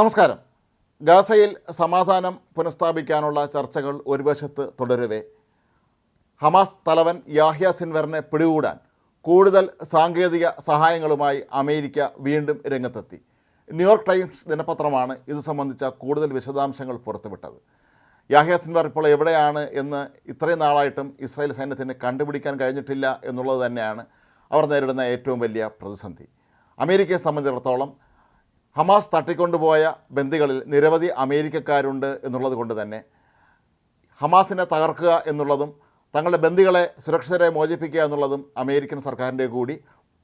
നമസ്കാരം. ഗാസയിൽ സമാധാനം പുനഃസ്ഥാപിക്കാനുള്ള ചർച്ചകൾ ഒരു വശത്ത് തുടരവേ. ഹമാസ് തലവൻ യാഹ്യ സിൻവറിനെ പിടികൂടാൻ കൂടുതൽ സാങ്കേതിക സഹായങ്ങളുമായി അമേരിക്ക വീണ്ടും രംഗത്തെത്തി. ന്യൂയോർക്ക് ടൈംസ് ദിനപത്രമാണ് ഇത് സംബന്ധിച്ച കൂടുതൽ വിശദാംശങ്ങൾ പുറത്തുവിട്ടത്. യാഹ്യ സിൻവർ ഇപ്പോൾ എവിടെയാണ് എന്ന് ഇത്രയും നാളായിട്ടും ഇസ്രായേൽ സൈന്യത്തിന് കണ്ടുപിടിക്കാൻ കഴിഞ്ഞിട്ടില്ല എന്നുള്ളത് തന്നെയാണ് അവർ നേരിടുന്ന ഏറ്റവും വലിയ പ്രതിസന്ധി. അമേരിക്കയെ സംബന്ധിച്ചിടത്തോളം ഹമാസ് തട്ടിക്കൊണ്ടുപോയ ബന്ദികളിൽ നിരവധി അമേരിക്കക്കാരുണ്ട് എന്നുള്ളത് കൊണ്ട് തന്നെ ഹമാസിനെ തകർക്കുക എന്നുള്ളതും തങ്ങളുടെ ബന്ദികളെ സുരക്ഷിതരെ മോചിപ്പിക്കുക എന്നുള്ളതും അമേരിക്കൻ സർക്കാരിന്റെ കൂടി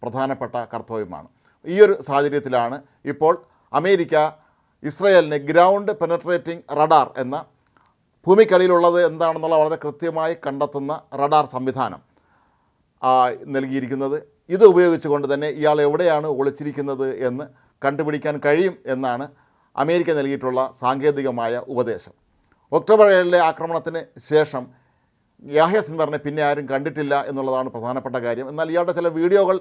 പ്രധാനപ്പെട്ട കർത്തവ്യമാണ്. ഈ ഒരു സാഹചര്യത്തിലാണ് ഇപ്പോൾ അമേരിക്ക ഇസ്രയേലിന് ഗ്രൗണ്ട് പെനട്രേറ്റിംഗ് റഡാർ എന്ന ഭൂമിക്കടിയിലുള്ളത് എന്താണെന്നുള്ള വളരെ കൃത്യമായി കണ്ടെത്തുന്ന റഡാർ സംവിധാനം നൽകിയിരിക്കുന്നത്. ഇത് ഉപയോഗിച്ചുകൊണ്ട് തന്നെ ഇയാൾ എവിടെയാണ് ഒളിച്ചിരിക്കുന്നത് എന്ന് കണ്ടുപിടിക്കാൻ കഴിയും എന്നാണ് അമേരിക്ക നൽകിയിട്ടുള്ള സാങ്കേതികമായ ഉപദേശം. ഒക്ടോബർ ഏഴിലെ ആക്രമണത്തിന് ശേഷം യാഹ്യ സിൻവറിനെ പിന്നെ ആരും കണ്ടിട്ടില്ല എന്നുള്ളതാണ് പ്രധാനപ്പെട്ട കാര്യം. എന്നാൽ ഇയാളുടെ ചില വീഡിയോകൾ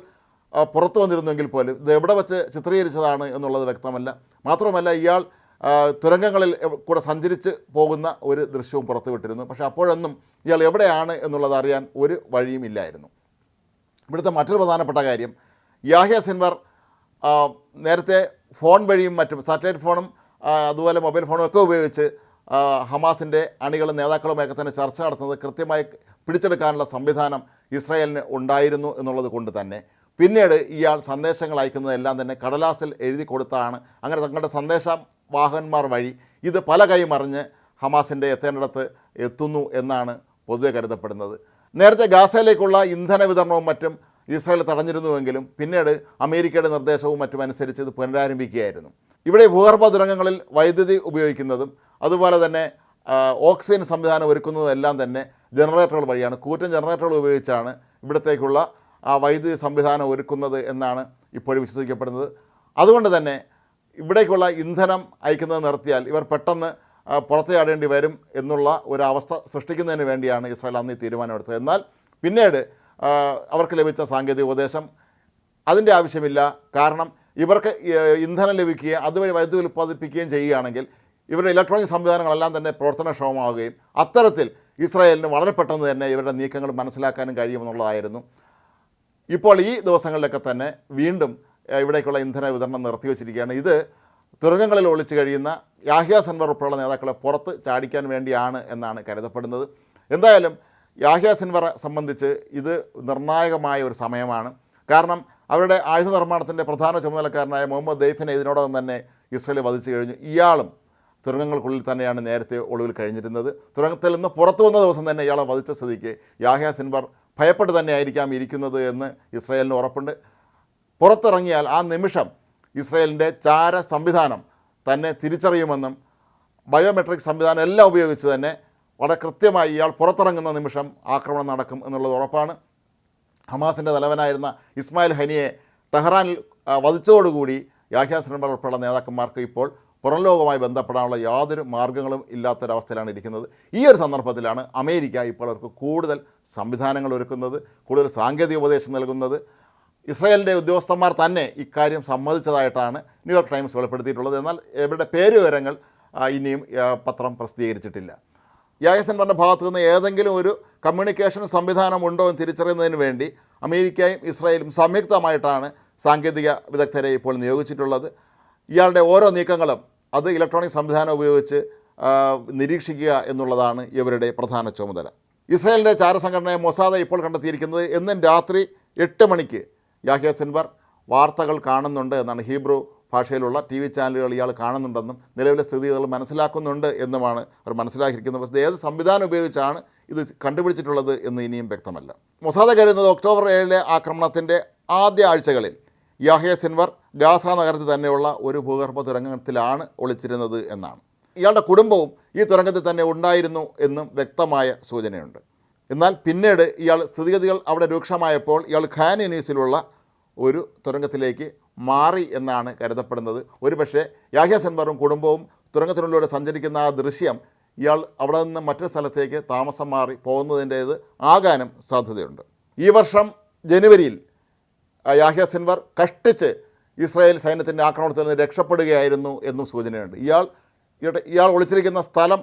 പുറത്തു വന്നിരുന്നെങ്കിൽ പോലും ഇത് എവിടെ വെച്ച് ചിത്രീകരിച്ചതാണ് എന്നുള്ളത് വ്യക്തമല്ല. മാത്രമല്ല ഇയാൾ തുരങ്കങ്ങളിൽ കൂടെ സഞ്ചരിച്ച് പോകുന്ന ഒരു ദൃശ്യവും പുറത്തുവിട്ടിരുന്നു പക്ഷേ അപ്പോഴൊന്നും ഇയാൾ എവിടെയാണ് എന്നുള്ളത് അറിയാൻ ഒരു വഴിയുമില്ലായിരുന്നു. ഇവിടുത്തെ മറ്റൊരു പ്രധാനപ്പെട്ട കാര്യം യാഹ്യ സിൻവർ നേരത്തെ ഫോൺ വഴിയും മറ്റും സാറ്റലൈറ്റ് ഫോണും അതുപോലെ മൊബൈൽ ഫോണും ഒക്കെ ഉപയോഗിച്ച് ഹമാസിന്റെ അണികളും നേതാക്കളുമൊക്കെ തന്നെ ചർച്ച നടത്തുന്നത് കൃത്യമായി പിടിച്ചെടുക്കാനുള്ള സംവിധാനം ഇസ്രായേലിന് ഉണ്ടായിരുന്നു എന്നുള്ളത് കൊണ്ട് തന്നെ. പിന്നീട് ഇയാൾ സന്ദേശങ്ങൾ അയക്കുന്നതെല്ലാം തന്നെ കടലാസിൽ എഴുതി കൊടുത്താണ്. അങ്ങനെ തങ്ങളുടെ സന്ദേശ വാഹകന്മാർ വഴി ഇത് പല കൈ മറിഞ്ഞ് ഹമാസിന്റെ എത്തേണ്ടിടത്ത് എത്തുന്നു എന്നാണ് പൊതുവെ കരുതപ്പെടുന്നത്. നേരത്തെ ഗാസയിലേക്കുള്ള ഇന്ധന വിതരണവും മറ്റും ഇസ്രായേൽ തടഞ്ഞിരുന്നുവെങ്കിലും പിന്നീട് അമേരിക്കയുടെ നിർദ്ദേശവും മറ്റും അനുസരിച്ച് ഇത് പുനരാരംഭിക്കുകയായിരുന്നു. ഇവിടെ ഭൂഗർഭ തുരങ്കങ്ങളിൽ വൈദ്യുതി ഉപയോഗിക്കുന്നതും അതുപോലെ തന്നെ ഓക്സിജൻ സംവിധാനം ഒരുക്കുന്നതും എല്ലാം തന്നെ ജനറേറ്ററുകൾ വഴിയാണ്. കൂറ്റൻ ജനറേറ്ററുകൾ ഉപയോഗിച്ചാണ് ഇവിടത്തേക്കുള്ള ആ വൈദ്യുതി സംവിധാനം ഒരുക്കുന്നത് എന്നാണ് ഇപ്പോൾ വിശ്വസിക്കപ്പെടുന്നത്. അതുകൊണ്ട് തന്നെ ഇവിടേക്കുള്ള ഇന്ധനം അയക്കുന്നത് നിർത്തിയാൽ ഇവർ പെട്ടെന്ന് പുറത്തു ചാടേണ്ടി വരും എന്നുള്ള ഒരവസ്ഥ സൃഷ്ടിക്കുന്നതിന് വേണ്ടിയാണ് ഇസ്രായേൽ അന്ന് ഈ തീരുമാനമെടുത്തത്. എന്നാൽ പിന്നീട് അവർക്ക് ലഭിച്ച സാങ്കേതിക ഉപദേശം അതിന്റെ ആവശ്യമില്ല. കാരണം ഇവർക്ക് ഇന്ധനം ലഭിക്കുകയും അതുവഴി വൈദ്യുതി ഉൽപ്പാദിപ്പിക്കുകയും ചെയ്യുകയാണെങ്കിൽ ഇവരുടെ ഇലക്ട്രോണിക് സംവിധാനങ്ങളെല്ലാം തന്നെ പ്രവർത്തനക്ഷമമാവുകയും അത്തരത്തിൽ ഇസ്രായേലിന് വളരെ പെട്ടെന്ന് തന്നെ ഇവരുടെ നീക്കങ്ങൾ മനസ്സിലാക്കാനും കഴിയുമെന്നുള്ളതായിരുന്നു. ഇപ്പോൾ ഈ ദിവസങ്ങളിലൊക്കെ തന്നെ വീണ്ടും ഇവിടേക്കുള്ള ഇന്ധന വിതരണം നിർത്തിവെച്ചിരിക്കുകയാണ് ഇത് തുരങ്കങ്ങളിൽ ഒളിച്ചു കഴിയുന്ന യാഹ്യ സൻവർ ഉൾപ്പെടെയുള്ള നേതാക്കളെ പുറത്ത് ചാടിക്കാൻ വേണ്ടിയാണ് എന്നാണ് കരുതപ്പെടുന്നത്. എന്തായാലും യാഹ്യ സിൻവറെ സംബന്ധിച്ച് ഇത് നിർണായകമായ ഒരു സമയമാണ്. കാരണം അവരുടെ ആയുധ നിർമ്മാണത്തിന്റെ പ്രധാന ചുമതലക്കാരനായ മുഹമ്മദ് ദൈഫിനെ ഇതിനോടകം തന്നെ ഇസ്രയേൽ വധിച്ചു കഴിഞ്ഞു. ഇയാളും തുരങ്കങ്ങൾക്കുള്ളിൽ തന്നെയാണ് നേരത്തെ ഒളിവിൽ കഴിഞ്ഞിരുന്നത്. തുരങ്കത്തിൽ നിന്ന് പുറത്തു വന്ന ദിവസം തന്നെ ഇയാളെ വധിച്ച സ്ഥിതിക്ക് യാഹ്യ സിൻവർ ഭയപ്പെട്ട് തന്നെ ആയിരിക്കാം ഇരിക്കുന്നത് എന്ന് ഇസ്രയേലിന് ഉറപ്പുണ്ട്. പുറത്തിറങ്ങിയാൽ ആ നിമിഷം ഇസ്രയേലിന്റെ ചാര സംവിധാനം തന്നെ തിരിച്ചറിയുമെന്നും ബയോമെട്രിക് സംവിധാനം എല്ലാം ഉപയോഗിച്ച് തന്നെ വളരെ കൃത്യമായി ഇയാൾ പുറത്തിറങ്ങുന്ന നിമിഷം ആക്രമണം നടക്കും എന്നുള്ളത് ഉറപ്പാണ്. ഹമാസിന്റെ തലവനായിരുന്ന ഇസ്മായിൽ ഹനിയെ ടെഹ്റാനിൽ വധിച്ചതോടുകൂടി യാഹ്യാ സിനിമ ഉൾപ്പെടെ നേതാക്കന്മാർക്ക് ഇപ്പോൾ പുറം ലോകവുമായി ബന്ധപ്പെടാനുള്ള യാതൊരു മാർഗങ്ങളും ഇല്ലാത്തൊരവസ്ഥയിലാണ് ഇരിക്കുന്നത്. ഈ ഒരു സന്ദർഭത്തിലാണ് അമേരിക്ക ഇപ്പോൾ അവർക്ക് കൂടുതൽ സംവിധാനങ്ങൾ ഒരുക്കുന്നത് കൂടുതൽ സാങ്കേതിക ഉപദേശം നൽകുന്നത്. ഇസ്രായേലിന്റെ ഉദ്യോഗസ്ഥന്മാർ തന്നെ ഇക്കാര്യം സമ്മതിച്ചതായിട്ടാണ് ന്യൂയോർക്ക് ടൈംസ് വെളിപ്പെടുത്തിയിട്ടുള്ളത്. എന്നാൽ ഇവരുടെ പേരുവിവരങ്ങൾ ഇനിയും പത്രം പ്രസിദ്ധീകരിച്ചിട്ടില്ല. യായസൻവറിന്റെ ഭാഗത്തു നിന്ന് ഏതെങ്കിലും ഒരു കമ്മ്യൂണിക്കേഷൻ സംവിധാനം ഉണ്ടോ എന്ന് തിരിച്ചറിയുന്നതിന് വേണ്ടി അമേരിക്കയും ഇസ്രായേലും സംയുക്തമായിട്ടാണ് സാങ്കേതിക വിദഗ്ധരെ ഇപ്പോൾ നിയോഗിച്ചിട്ടുള്ളത്. ഇയാളുടെ ഓരോ നീക്കങ്ങളും അത് ഇലക്ട്രോണിക് സംവിധാനം ഉപയോഗിച്ച് നിരീക്ഷിക്കുക എന്നുള്ളതാണ് ഇവരുടെ പ്രധാന ചുമതല. ഇസ്രായേലിന്റെ ചാരസംഘടനയെ മൊസാദ ഇപ്പോൾ കണ്ടെത്തിയിരിക്കുന്നത് എന്നും രാത്രി എട്ട് മണിക്ക് യാഹിയ സെൻവർ വാർത്തകൾ കാണുന്നുണ്ട് എന്നാണ് ഹീബ്രു ഭാഷയിലുള്ള ടി വി ചാനലുകൾ ഇയാൾ കാണുന്നുണ്ടെന്നും നിലവിലെ സ്ഥിതികൾ മനസ്സിലാക്കുന്നുണ്ട് എന്നുമാണ് അവർ മനസ്സിലാക്കിയിരിക്കുന്നത്. പക്ഷേ ഏത് സംവിധാനം ഉപയോഗിച്ചാണ് ഇത് കണ്ടുപിടിച്ചിട്ടുള്ളത് എന്ന് ഇനിയും വ്യക്തമല്ല. മൊസാദ കരുതുന്നത് ഒക്ടോബർ ഏഴിലെ ആക്രമണത്തിന്റെ ആദ്യ ആഴ്ചകളിൽ യാഹിയ സിൻവർ ഗാസ നഗരത്തിൽ തന്നെയുള്ള ഒരു ഭൂഗർഭ തുരങ്കത്തിലാണ് ഒളിച്ചിരുന്നത് എന്നാണ്. ഇയാളുടെ കുടുംബവും ഈ തുരങ്കത്തിൽ തന്നെ ഉണ്ടായിരുന്നു എന്നും വ്യക്തമായ സൂചനയുണ്ട്. എന്നാൽ പിന്നീട് ഇയാൾ സ്ഥിതിഗതികൾ അവിടെ രൂക്ഷമായപ്പോൾ ഇയാൾ ഖാൻ യൂനീസിലുള്ള ഒരു തുരങ്കത്തിലേക്ക് മാറി എന്നാണ് കരുതപ്പെടുന്നത്. ഒരുപക്ഷെ യാഹ്യ സെൻബറും കുടുംബവും തുരങ്കത്തിനുള്ളിലൂടെ സഞ്ചരിക്കുന്ന ആ ദൃശ്യം ഇയാൾ അവിടെ നിന്ന് മറ്റൊരു സ്ഥലത്തേക്ക് താമസം മാറി പോകുന്നതിന്റേത് ആകാനും സാധ്യതയുണ്ട്. ഈ വർഷം ജനുവരിയിൽ യാഹ്യ സെൻവർ കഷ്ടിച്ച് ഇസ്രായേൽ സൈന്യത്തിന്റെ ആക്രമണത്തിൽ നിന്ന് രക്ഷപ്പെടുകയായിരുന്നു എന്നും സൂചനയുണ്ട്. ഇയാൾ ഇയാൾ ഒളിച്ചിരിക്കുന്ന സ്ഥലം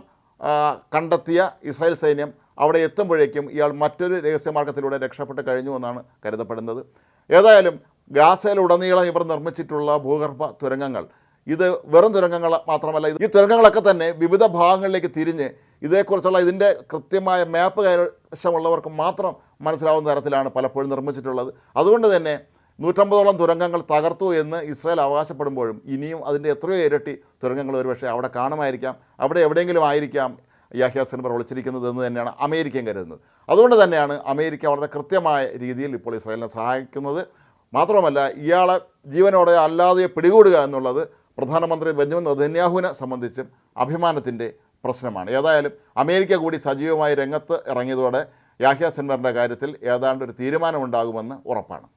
കണ്ടെത്തിയ ഇസ്രായേൽ സൈന്യം അവിടെ എത്തുമ്പോഴേക്കും ഇയാൾ മറ്റൊരു രഹസ്യമാർഗത്തിലൂടെ രക്ഷപ്പെട്ട് കഴിഞ്ഞു എന്നാണ് കരുതപ്പെടുന്നത്. ഏതായാലും ഗാസയിലുടനീളം ഇവർ നിർമ്മിച്ചിട്ടുള്ള ഭൂഗർഭ തുരങ്കങ്ങൾ. ഇത് വെറും തുരങ്കങ്ങൾ മാത്രമല്ല ഈ തുരങ്കങ്ങളൊക്കെ തന്നെ വിവിധ ഭാഗങ്ങളിലേക്ക് തിരിഞ്ഞ് ഇതേക്കുറിച്ചുള്ള ഇതിന്റെ കൃത്യമായ മാപ്പ് കൈവശമുള്ളവർക്ക് മാത്രം മനസ്സിലാവുന്ന തരത്തിലാണ് പലപ്പോഴും നിർമ്മിച്ചിട്ടുള്ളത്. അതുകൊണ്ട് തന്നെ നൂറ്റമ്പതോളം തുരങ്കങ്ങൾ തകർത്തു എന്ന് ഇസ്രായേൽ അവകാശപ്പെടുമ്പോഴും ഇനിയും അതിന്റെ എത്രയോ ഇരട്ടി തുരങ്കങ്ങൾ ഒരുപക്ഷെ അവിടെ കാണുമായിരിക്കാം അവിടെ എവിടെയെങ്കിലും ആയിരിക്കാം യാഹ്യ സിൻവർ ഒളിച്ചിരിക്കുന്നത് എന്ന് തന്നെയാണ് അമേരിക്കയും കരുതുന്നത്. അതുകൊണ്ട് തന്നെയാണ് അമേരിക്ക വളരെ കൃത്യമായ രീതിയിൽ ഇപ്പോൾ ഇസ്രായേലിനെ സഹായിക്കുന്നത്. മാത്രമല്ല ഇയാളെ ജീവനോടെ അല്ലാതെ പിടികൂടുക എന്നുള്ളത് പ്രധാനമന്ത്രി ബെഞ്ചമിൻ നെതന്യാഹുവിനെ സംബന്ധിച്ചും അഭിമാനത്തിന്റെ പ്രശ്നമാണ്. ഏതായാലും അമേരിക്ക കൂടി സജീവമായി രംഗത്ത് ഇറങ്ങിയതോടെ യാഹ്യ സിൻവറിന്റെ കാര്യത്തിൽ ഏതാണ്ട് ഒരു തീരുമാനമുണ്ടാകുമെന്ന് ഉറപ്പാണ്.